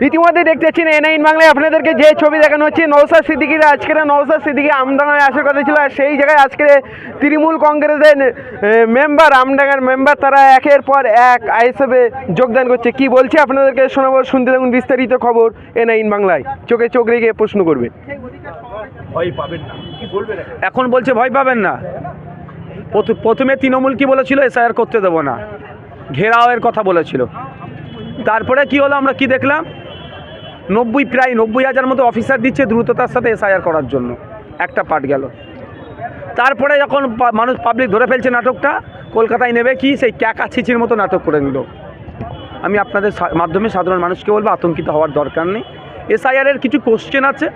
ইতিমধ্যে দেখতে পাচ্ছেন এনআইন বাংলায় আপনাদেরকে যে ছবি দেখানো হচ্ছে নৌসাদ সিদ্দিকির আজকের নৌসাদ সিদ্দিকি আমডাঙ্গায় আসার কথা ছিল আর সেই জায়গায় আজকে তৃণমূল কংগ্রেসের মেম্বার আমডাঙ্গার মেম্বার তারা একের পর এক আইএসএফে যোগদান করছে। কি বলছে আপনাদেরকে শোনাবো শুনতে থাকুন বিস্তারিত খবর এনআইন বাংলায়। চোখে চোখ রেখে প্রশ্ন করবে। এখন বলছে ভয় পাবেন না। প্রথ- প্রথমে তৃণমূল কি বলেছিল এসআইআর করতে দেবো না। ঘেরাওয়ের কথা বলেছিল। তারপরে কি হলো আমরা কি দেখলাম? নব্বই, প্রায় নব্বই হাজার মতো অফিসার দিচ্ছে দ্রুততার সাথে এসআইআর করার জন্য। একটা পার্ট গেল। তারপরে যখন মানুষ পাবলিক ধরে ফেলছে নাটকটা, কলকাতায় নেবে কি? সেই ক্যাকা ছিচির মতো নাটক করে নিল। আমি আপনাদের মাধ্যমে সাধারণ মানুষকে বলব, আতঙ্কিত হওয়ার দরকার নেই। এসআইআরের কিছু কোশ্চেন আছে।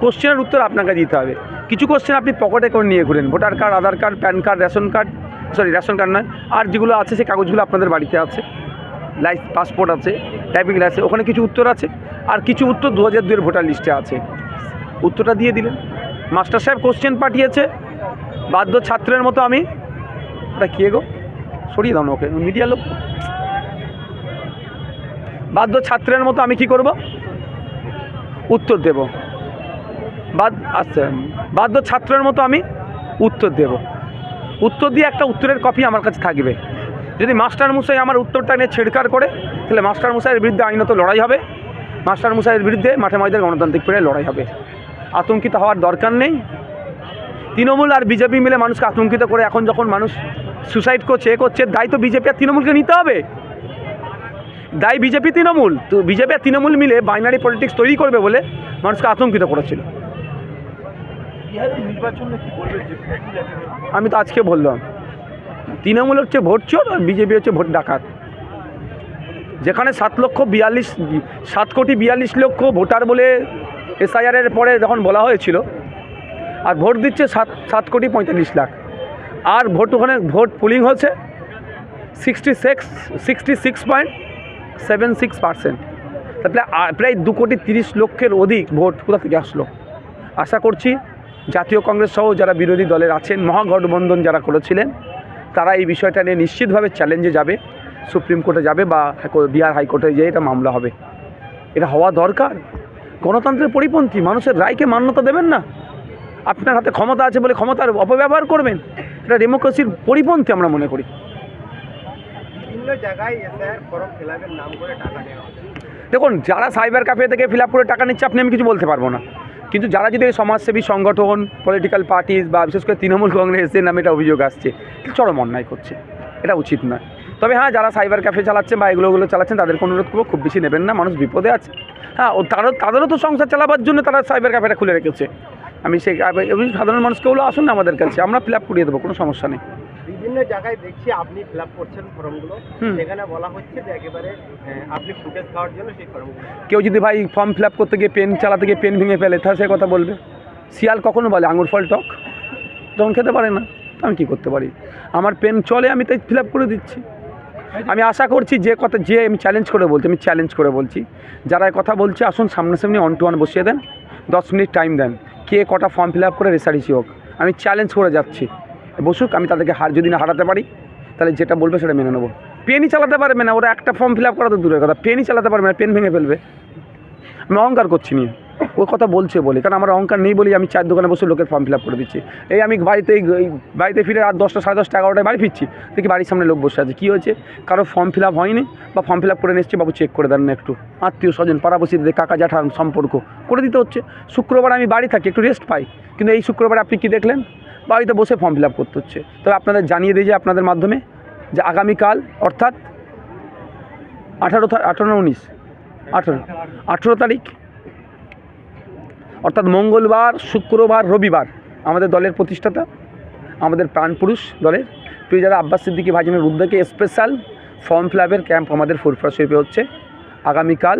কোশ্চেনের উত্তর আপনাকে দিতে হবে। কিছু কোশ্চেন আপনি পকেটে করে নিয়ে ঘুরেন। Voter card Aadhaar card PAN card ration card sorry ration card নয়। আর যেগুলো আছে, সেই কাগজগুলো আপনাদের বাড়িতে আছে। লাইফ পাসপোর্ট আছে। টাইপিং লাইসেন্স ওখানে কিছু উত্তর আছে আর কিছু উত্তর দু হাজার দুয়ের ভোটার লিস্টে আছে। উত্তরটা দিয়ে দিলেন। মাস্টার সাহেব কোশ্চেন পাঠিয়েছে। বাধ্য ছাত্রের মতো আমি। ওটা কে গো? সরিয়ে দাও না ওকে। মিডিয়া লোক। বাধ্য ছাত্রের মতো আমি কি করব? উত্তর দেব। বাদ আচ্ছা। বাধ্য ছাত্রের মতো আমি উত্তর দেব। উত্তর দিয়ে একটা উত্তরের কপি আমার কাছে থাকবে। যদি মাস্টার মশাই আমার উত্তরটা নিয়ে ছেড়কার করে তাহলে মাস্টার মশাইয়ের বিরুদ্ধে আইনত লড়াই হবে। মাস্টার মশাইয়ের বিরুদ্ধে মাঠে ময়দানে গণতান্ত্রিক পেরে লড়াই হবে। আতঙ্কিত হওয়ার দরকার নেই। তৃণমূল আর বিজেপি মিলে মানুষকে আতঙ্কিত করে এখন যখন মানুষ সুসাইড করছে এ করছে দায়িত্ব বিজেপি আর তৃণমূলকে নিতে হবে। দায়ী বিজেপি তৃণমূল। তো বিজেপি আর তৃণমূল মিলে বাইনারি পলিটিক্স তৈরি করবে বলে মানুষকে আতঙ্কিত করেছিল। আমি তো আজকে বললাম। তৃণমূল হচ্ছে ভোট চোর আর বিজেপি হচ্ছে ভোট ডাকাত। যেখানে সাত লক্ষ বিয়াল্লিশ, সাত কোটি বিয়াল্লিশ লক্ষ ভোটার বলে এসআইআরের পরে যখন বলা হয়েছিল, আর ভোট দিচ্ছে সাত সাত কোটি পঁয়তাল্লিশ লাখ। আর ভোট ওখানে, ভোট পুলিং হচ্ছে sixty six sixty six point seven six percent. তাহলে প্রায় দু কোটি তিরিশ লক্ষের অধিক ভোট কোথা থেকে আসলো? আশা করছি জাতীয় কংগ্রেস সহ যারা বিরোধী দলের আছেন, মহাগঠবন্ধন যারা করেছিলেন তারা এই বিষয়টা নিয়ে নিশ্চিতভাবে চ্যালেঞ্জে যাবে সুপ্রিম কোর্টে যাবে বা বিহার হাইকোর্টে যেয়ে এটা মামলা হবে। এটা হওয়া দরকার। গণতন্ত্রের পরিপন্থী মানুষের রায়কে মান্যতা দেবেন না। আপনার হাতে ক্ষমতা আছে বলে ক্ষমতার অপব্যবহার করবেন। এটা ডেমোক্রেসির পরিপন্থী আমরা মনে করি। দেখুন যারা সাইবার ক্যাফে থেকে ফিল আপ করে টাকা নিচ্ছে আপনি আমি কিছু বলতে পারব না। কিন্তু যারা যদি সমাজসেবী সংগঠন পলিটিক্যাল পার্টিস বা বিশেষ করে তৃণমূল কংগ্রেসের নামে এটা অভিযোগ আসছে চরম অন্যায় করছে। এটা উচিত নয়। তবে হ্যাঁ যারা সাইবার ক্যাফে চালাচ্ছেন বা এগুলো ওগুলো চালাচ্ছেন, তাদেরকে অনুরোধ করব, খুব বেশি নেবেন না, মানুষ বিপদে আছে। হ্যাঁ ও তারও, তাদেরও তো সংসার চালাবার জন্য তারা সাইবার ক্যাফেটা খুলে রেখেছে। আমি সেই সাধারণ মানুষকে বলো আসুন না আমাদের কাছে, আমরা ফিল আপ করিয়ে দেবো, কোনো সমস্যা নেই। জায়গায় দেখছি আপনি ফিল করছেন ফর্মগুলো। সেখানে বলা হচ্ছে যে একেবারে আপনি ফুটেজ খাওয়ার জন্য সেই ফর্মগুলো। কেউ যদি ভাই ফর্ম ফিল আপ করতে গিয়ে পেন চালাতে গিয়ে পেন ভেঙে ফেলে তাহলে সে কথা বলবে। শিয়াল কখনো বলে আঙুর ফল টক। তখন খেতে পারে না। তো আমি কী করতে পারি? আমার পেন চলে আমি তাই ফিল আপ করে দিচ্ছি। আমি আশা করছি যে কথা যে আমি চ্যালেঞ্জ করে বলছি আমি চ্যালেঞ্জ করে বলছি। যারা কথা বলছে আসুন সামনাসামনি অন টু ওয়ান বসিয়ে দেন। দশ মিনিট টাইম দেন। কে কটা ফর্ম ফিল আপ করে রেসারিসি হোক। আমি চ্যালেঞ্জ করে যাচ্ছি। বসুক, আমি তাদেরকে হার যদি না হারাতে পারি, তাহলে যেটা বলবে সেটা মেনে নেব। পেনই চালাতে পারবে না, ওরা একটা ফর্ম ফিল আপ করা তো দূরের কথা। পেনই চালাতে পারবে না, পেন ভেঙে ফেলবে। আমি অহংকার করছি নিয়ে। ও কথা বলছে বলে, কারণ আমার অহংকার নেই বলি আমি চার দোকানে বসে লোকের ফর্ম ফিল আপ করে দিচ্ছি। এই আমি বাড়িতে বাড়িতে ফিরে রাত দশটা, সাড়ে দশটা, এগারোটায় বাড়ি ফিরছি, দেখি বাড়ির সামনে লোক বসে আছে। কী হয়েছে? কারও ফর্ম ফিল আপ হয়নি বা ফর্ম ফিল আপ করে নিচ্ছে বাবু চেক করে দেন না একটু। আত্মীয় স্বজন, পাড়াপড়শিদের, কাকা জ্যাঠার সম্পর্ক, করে দিতে হচ্ছে। শুক্রবার আমি বাড়ি থাকি, একটু রেস্ট পাই। কিন্তু এই শুক্রবার আপনি কি দেখলেন? বাড়িতে বসে ফর্ম ফিল করতে হচ্ছে। তবে আপনাদের জানিয়ে দিই যে আপনাদের মাধ্যমে যে আগামীকাল, অর্থাৎ আঠারো আঠারো উনিশ? আঠারো। আঠেরো তারিখ, অর্থাৎ মঙ্গলবার, শুক্রবার, রবিবার আমাদের দলের প্রতিষ্ঠাতা, আমাদের প্রাণপুরুষ দলের প্রিয় যারা আব্বাস সিদ্দিকী ভাজনের উদ্যোগে স্পেশাল ফর্ম ফিলাপের ক্যাম্প আমাদের ফুরফুরা শরীফে হচ্ছে। আগামীকাল,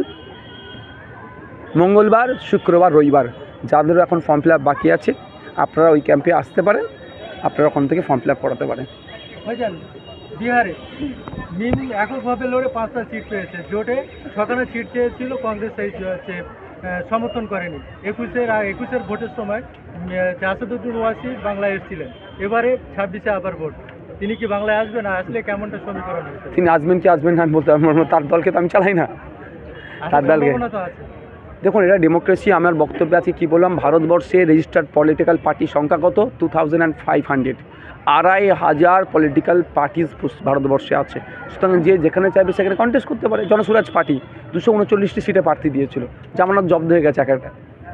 মঙ্গলবার, শুক্রবার, রবিবার, যাদেরও এখন ফর্ম ফিল বাকি আছে। আপনারা ওই ক্যাম্পে আসতে পারেন আপনারা ওখান থেকে ফর্ম ফিল আপ করাতে পারেন। বিহারে মিম এককভাবে লড়ে পাঁচটা সিট পেয়েছে। জোটে ছখানা সিট চেয়েছিল কংগ্রেস সেই হচ্ছে, সমর্থন করেনি। একুশের একুশের ভোটের সময় জাসাদুদ্দিন ওয়াসি বাংলায় এসেছিলেন। এবারে ছাব্বিশে আবার ভোট। তিনি কি বাংলায় আসবেন? আর আসলে কেমনটা সমীকরণ তিনি আসবেন কি আসবেন না আমি বলতে পারব তার দলকে তো আমি চালাই না। তার দলকে। দেখুন, এটা ডেমোক্রেসি আমার বক্তব্য আছে, কী বললাম, ভারতবর্ষে রেজিস্টার্ড পলিটিক্যাল পার্টি সংখ্যা কত? Two thousand and five hundred আড়াই হাজার পলিটিক্যাল পার্টিস ভারতবর্ষে আছে। সুতরাং যে যেখানে চাইবে সেখানে কন্টেস্ট করতে পারে। জনসুরাজ পার্টি দুশো উনচল্লিশটি সিটে প্রার্থী দিয়েছিল। জামানত জব্দ হয়ে গেছে এক একটা,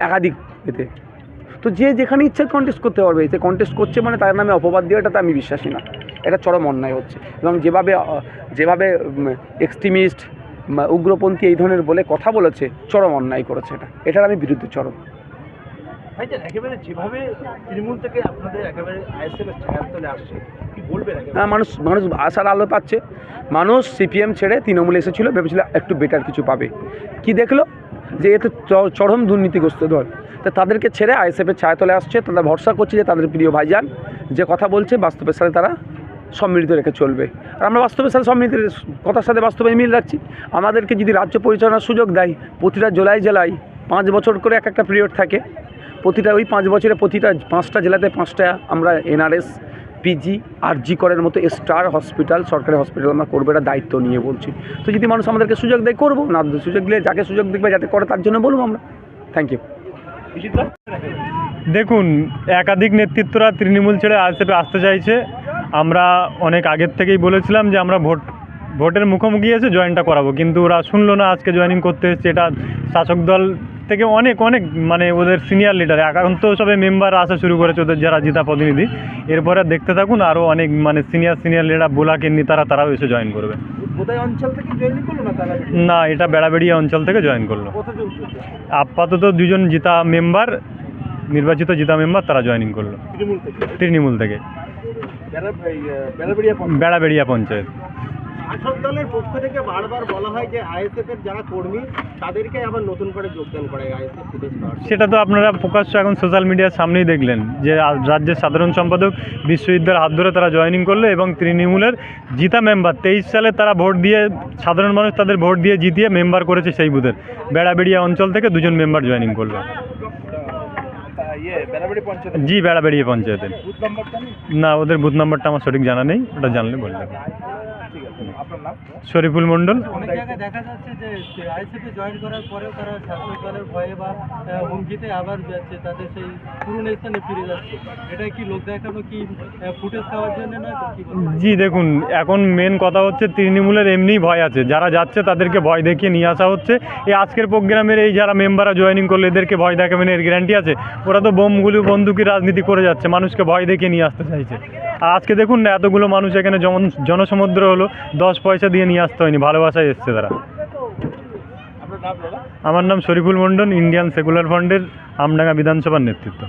একাধিক এতে। তো যে যেখানে ইচ্ছে কন্টেস্ট করতে পারবে, এতে কন্টেস্ট করছে মানে তার নামে অপবাদ দেওয়াটাতে আমি বিশ্বাসী না। এটা চরম অন্যায় হচ্ছে। এবং যেভাবে যেভাবে এক্সট্রিমিস্ট উগ্রপন্থী এই ধরনের বলে কথা বলেছে চরম অন্যায় করেছে এটা। এটার আমি বিরুদ্ধে চরম। একেবারে যেভাবে তৃণমূল থেকে আপনাদের একেবারে আইএসএফ এর আসছে কি বলবেন একেবারে? হ্যাঁ মানুষ মানুষ আশার আলো পাচ্ছে। মানুষ সিপিএম ছেড়ে তৃণমূলে এসেছিল ভেবেছিল একটু বেটার কিছু পাবে। কি দেখল? যে এতে চরম দুর্নীতিগ্রস্ত দল। তা তাদেরকে ছেড়ে আইএসএফের ছায়াতলে আসছে তারা ভরসা করছে যে তাদের প্রিয় ভাইজান যে কথা বলছে বাস্তবের সাথে তারা সম্মিলিত রেখে চলবে। আর আমরা বাস্তবের সাথে সম্মিলিত কথার সাথে বাস্তবে মিল রাখছি। আমাদেরকে যদি রাজ্য পরিচালনার সুযোগ দেয়, প্রতিটা জেলায় জেলায় পাঁচ বছর করে এক একটা পিরিয়ড থাকে। প্রতিটা ওই পাঁচ বছরে প্রতিটা পাঁচটা জেলাতে পাঁচটা আমরা এনআরএস পিজি আর জি করের মতো স্টার হসপিটাল সরকারি হসপিটাল আমরা করব, এটা দায়িত্ব নিয়ে বলছি। তো যদি মানুষ আমাদেরকে সুযোগ দেয়, করব। না, সুযোগ দিলে যাকে সুযোগ দেখবে, যাতে করে তার জন্য বলব আমরা। থ্যাংক ইউ দেখুন, একাধিক নেতৃত্বরা তৃণমূল ছেড়ে আইএসএফে আসতে চাইছে। আমরা অনেক আগের থেকেই বলেছিলাম যে আমরা ভোট ভোটের মুখোমুখি এসে জয়েনটা করাবো। কিন্তু ওরা শুনলো না আজকে জয়েনিং করতে এসছে। এটা শাসক দল থেকে অনেক অনেক মানে ওদের সিনিয়র লিডার একান্ত সবে মেম্বার আসা শুরু করেছে ওদের যারা জিতা প্রতিনিধি। এরপরে দেখতে থাকুন আরও অনেক মানে সিনিয়র সিনিয়র লিডার বোলাকে নেতারা তারাও এসে জয়েন করবে। না এটা বেড়াবেড়িয়া অঞ্চল থেকে জয়েন করল। আপাতত দুজন জিতা মেম্বার নির্বাচিত জিতা মেম্বার তারা জয়েনিং করল। তৃণমূল থেকে। বেড়াবেড়িয়া পঞ্চায়েত। শাসক দলের পক্ষ থেকে বারবার বলা হয় যে আইএসএফ এর যারা কর্মী তাদেরকে আবার নতুন করে যোগদান করায় আইএসএফ সেটা তো আপনারা প্রকাশ্য এখন সোশ্যাল মিডিয়ার সামনেই দেখলেন যে রাজ্যের সাধারণ সম্পাদক বিশ্ববিদ্যালয়ের হাত ধরে তারা জয়েনিং করল এবং তৃণমূলের জিতা মেম্বার তেইশ সালে তারা ভোট দিয়ে সাধারণ মানুষ তাদের ভোট দিয়ে জিতিয়ে মেম্বার করেছে সেই বুথের। বেড়াবেড়িয়া অঞ্চল থেকে দুজন মেম্বার জয়েনিং করল তা ইয়ে বেড়াবেড়ি পঞ্চায়েত জি বেড়াবেড়িয়া পঞ্চায়েতের বুথ না ওদের বুথ নাম্বারটা আমার সঠিক জানা নেই ওটা জানলে বলে হবে ঠিক আছে আপনার নাম শরীফুল মণ্ডল। অনেক জায়গায় দেখা যাচ্ছে যে আইসিপি জয়েন করার পরেও তারা শাসক দলের ভয়ে বা হুমকিতে আবার যাচ্ছে তাদের সেই পুরনো স্থানে ফিরে যাচ্ছে। এটা কি লোক দেখানো কি ফুটেজ খাওয়ার জন্য নয় তো কি বলব? জি দেখুন এখন মেন কথা হচ্ছে তৃণমূলের এমনিই ভয় আছে। যারা যাচ্ছে তাদেরকে ভয় দেখিয়ে নিয়ে আসা হচ্ছে। এই আজকের প্রোগ্রামের এই যারা মেম্বাররা জয়েনিং করল এদেরকে ভয় দেখাবেন এর গ্যারান্টি আছে। ওরা তো বোমগুলি বন্দুকি রাজনীতি করে যাচ্ছে। মানুষকে ভয় দেখিয়ে নিয়ে আসতে চাইছে। আর আজকে দেখুন না এতগুলো মানুষ এখানে জন জনসমুদ্র হলো দশ পয়সা দিয়ে নিয়ে আসতে হয়নি ভালোবাসায় এসছে তারা। আমার নাম শরিফুল মণ্ডল ইন্ডিয়ান সেকুলার ফান্ডের আমডাঙ্গা বিধানসভার নেতৃত্ব।